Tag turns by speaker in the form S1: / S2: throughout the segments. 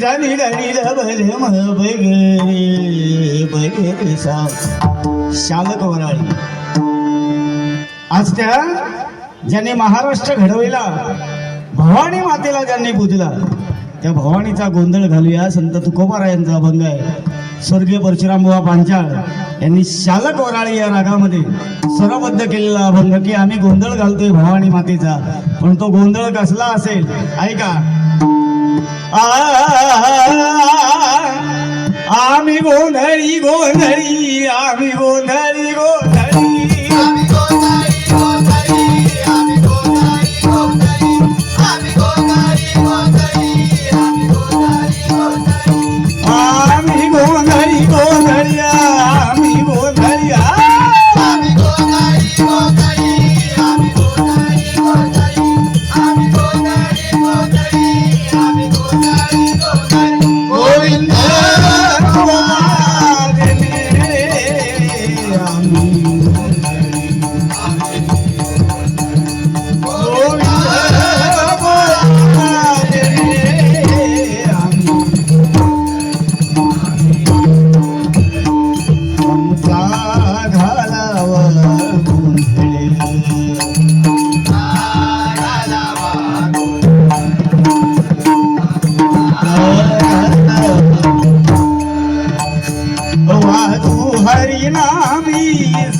S1: जाणी गाडीला बल बगरे बगरे सा शालक वराळी. आज त्या ज्यांनी महाराष्ट्र घडविला भवानी मातेला ज्यांनी पूजला त्या भवानीचा गोंधळ घालूया संत तुकोबारायांचा अभंग आहे. स्वर्गीय परशुराम बुवा पांचाळ यांनी शालक वराळी या रागामध्ये स्वरबद्ध केलेला अभंग की आम्ही गोंधळ घालतोय भवानी मातेचा. पण तो गोंधळ कसला असेल? ऐका आ, आम्ही गोंधळी गोंधळी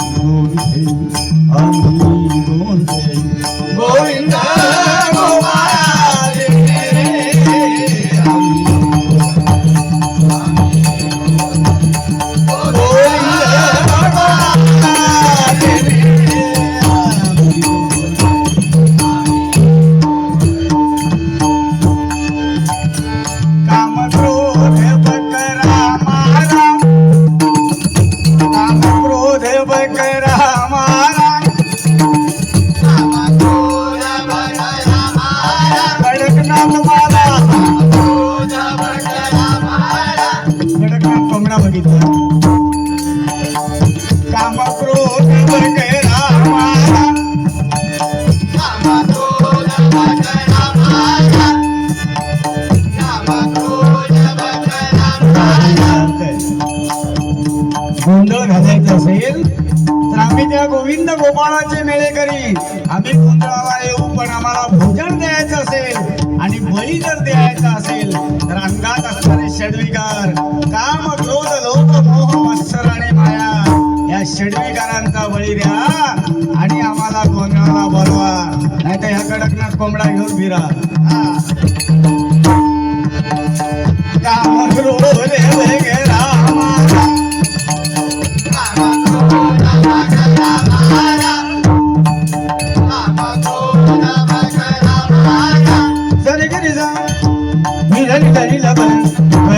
S1: आम्ही गोंधळी आम्ही गोंधळ घालायचा असेल तर आम्ही त्या गोविंद गोपाळाचे मेळे करी. आम्ही गोंधळाला येऊ पण आम्हाला भोजन द्यायचं षडविकार काम क्रोध लोभ मोह मत्सर आणि माया. या षडविकारांचा बळी द्या आणि आम्हाला गोंधळाला बोलवा? नाही तर ह्या कडकनाथ कोंबडा घेऊन फिरा. हा. काम क्रोध